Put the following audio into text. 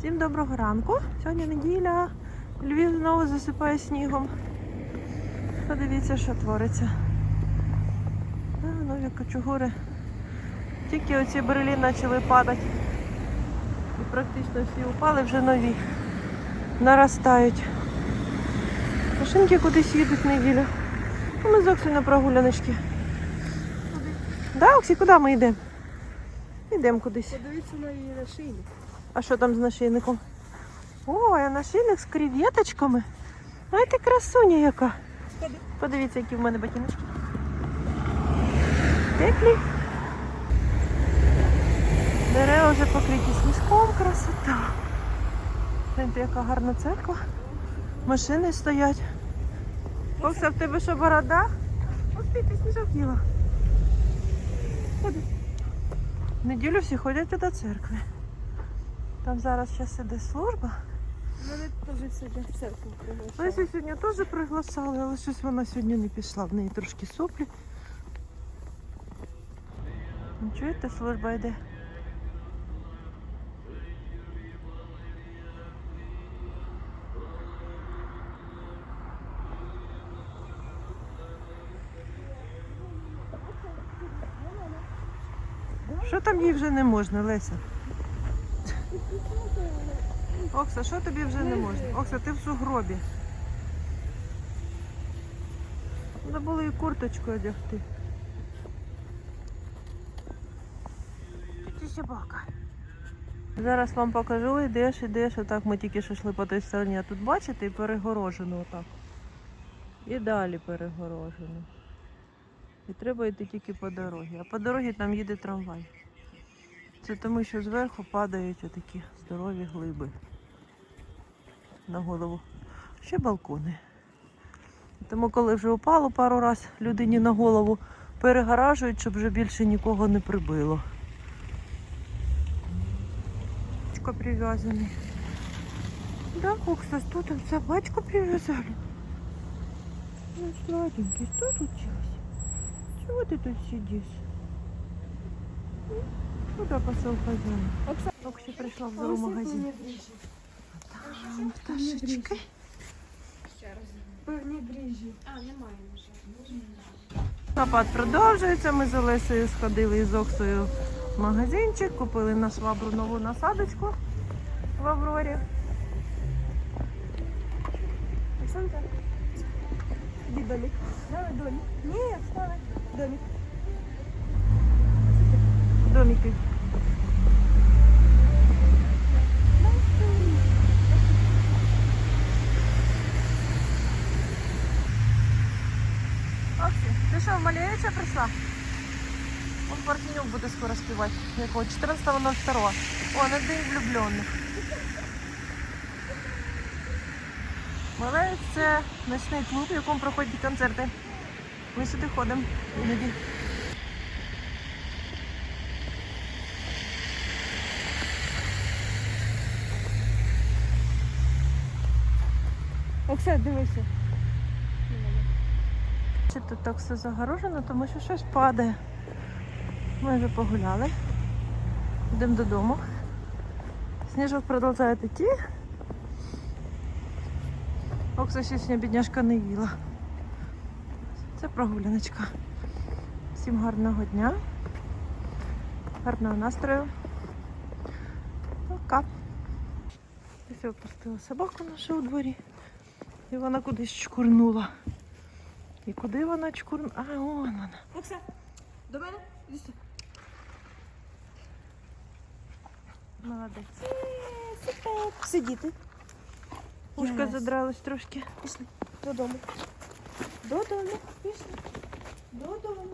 Всім доброго ранку. Сьогодні неділя. Львів знову засипає снігом. Подивіться, що твориться. А, нові кочугури. Тільки оці брелі почали падати. І практично всі упали, вже нові. Наростають. Машинки кудись їдуть в неділю. А ми з Оксі на прогуляночки. Да, Оксі, куди ми йдемо? Йдемо кудись. Подивіться на її нашийник. А що там з нашийником? Ой, а нашийник з креветочками. Ай ти красуня яка. Подивіться, які в мене ботиночки. Теплі. Дерева вже покриті снігом, красота. Гляньте, яка гарна церква. Машини стоять. Окса, в тебе що борода? Ось ти сніжок їла. Ходи. В неділю всі ходять до церкви. Там зараз зараз іде служба. Мене теж сьогодні в церкву приглашали. Лесю сьогодні теж приглашали, але щось вона сьогодні не пішла. В неї трошки соплі. Ну, Чуєте, служба йде. Що там їй вже не можна, Леся? Окса, що тобі вже не можна? Окса, ти в сугробі. Було і курточку одягти. Ти собака. Зараз вам покажу, йдеш, йдеш, отак ми тільки що йшли по той стороні, а тут бачите і перегорожено отак. І далі перегорожено. І треба йти тільки по дорозі. А по дорозі там їде трамвай. Це тому, що зверху падають отакі здорові глиби на голову. Ще балкони. Тому, коли вже упало пару раз людині на голову, перегоражують, щоб вже більше нікого не прибило. Батько прив'язаний. Да, Оксас, тут собачку привязали. Ну, сладенький, что сейчас? Чего ты тут сидишь? Куда пошел хозяин? Оксана, Окси пришла в зоомагазин. Там пташечка. Певні гріжі. Напад продовжується. Ми з Олесею сходили із Оксою в магазинчик, купили на швабру нову насадочку в Аврорі. Оксанка, іди домик. Давай домик. Ні, вставай. Домик. Оксі, ти що, в прийшла? Он Партенюк буде скоро співати. Якого? 14.02. О, на день влюблених. Малевич це ночний клуб, в якому проходять концерти. Ми сюди ходимо іноді. Оксана, дивися. Тут так все загорожено, тому що щось падає. Ми вже погуляли. Йдемо додому. Сніжок продовжує йти. Окса сьогодні бідняшка не їла. Це прогуляночка. Всім гарного дня. Гарного настрою. Пока. Я опустила собаку нашу у дворі. І вона кудись чкурнула. І куди вона чкурнула? А, он вона. Окса, до мене? Молодець. Супер. Сидіти. Ушка Yes. задралась трошки. Пішли. Додому. Додому. Пішли. Додому.